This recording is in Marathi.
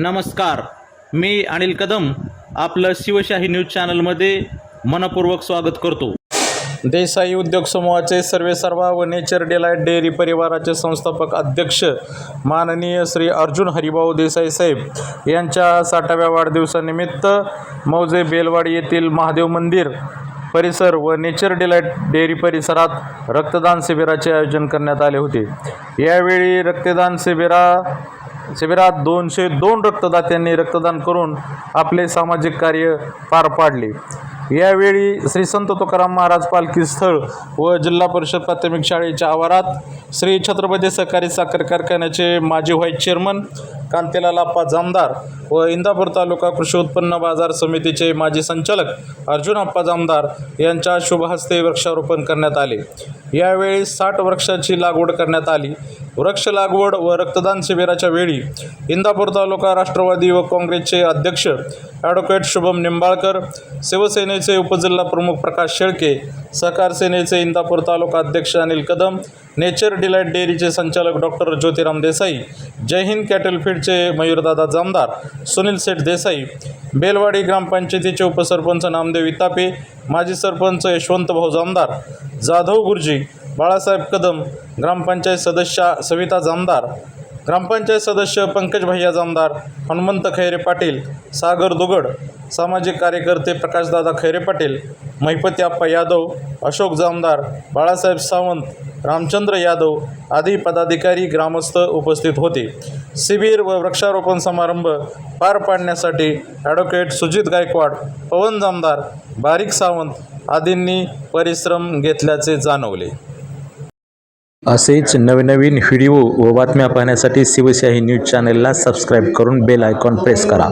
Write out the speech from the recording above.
नमस्कार. मी अनिल कदम आपलं शिवशाही न्यूज चॅनलमध्ये मनपूर्वक स्वागत करतो. देसाई उद्योग समूहाचे सर्वेसर्वा व नेचर डिलाईट डेअरी परिवाराचे संस्थापक अध्यक्ष माननीय श्री अर्जुन हरिभाऊ देसाई साहेब यांच्या साठाव्या वाढदिवसानिमित्त मौजे बेलवाडी येथील महादेव मंदिर परिसर व नेचर डिलाईट डेअरी परिसरात रक्तदान शिबिराचे आयोजन करण्यात आले होते. यावेळी रक्तदान शिबिरा शिबिरात दोनशे दोन रक्तदात्यांनी रक्तदान करून आपले सामाजिक कार्य पार पाडले. यावेळी श्री संत तुकाराम महाराज पालखी स्थळ व जिल्हा परिषद प्राथमिक शाळेच्या आवारात श्री छत्रपती सहकारी साखर कारखान्याचे माजी व्हाईस चेअरमन कांतीलाल आप्पा जामदार व इंदापूर तालुका कृषी उत्पन्न बाजार समितीचे माजी संचालक अर्जुन आप्पा जामदार यांच्या शुभहस्ते वृक्षारोपण करण्यात आले. यावेळी साठ वृक्षाची लागवड करण्यात आली. वृक्ष लागवड व रक्तदान शिबिराच्या वेळी इंदापूर तालुका राष्ट्रवादी व काँग्रेसचे अध्यक्ष ॲडव्होकेट शुभम निंबाळकर शिवसेनेचे उपजिल्हा प्रमुख प्रकाश शेळके सहकार सेनेचे इंदापूर तालुका अध्यक्ष अनिल कदम नेचर डिलाईट डेअरीचे संचालक डॉक्टर ज्योतिराम देसाई जय हिंद कॅटल फीडचे मयूरदादा जामदार सुनील सेठ देसाई बेलवाडी ग्रामपंचायतीचे उपसरपंच नामदेव इतापे माजी सरपंच यशवंत भाऊ जामदार जाधव गुरुजी बाळासाहेब कदम ग्रामपंचायत सदस्या सविता जामदार ग्रामपंचायत सदस्य पंकज भैया जामदार हनुमंत खैरे पाटील सागर दुगड सामाजिक कार्यकर्ते प्रकाशदादा खैरे पाटील महिपती आप्पा यादव अशोक जामदार बाळासाहेब सावंत रामचंद्र यादव आदी पदाधिकारी ग्रामस्थ उपस्थित होते. शिबिर व वृक्षारोपण समारंभ पार पाडण्यासाठी ॲडव्होकेट सुजित गायकवाड पवन जामदार बारीक सावंत आदींनी परिश्रम घेतल्याचे जाणवले. असेच नवनवीन व्हिडिओ व बातम्या पाहण्यासाठी शिवशाही न्यूज चॅनलला सबस्क्राईब करून बेल आयकॉन प्रेस करा.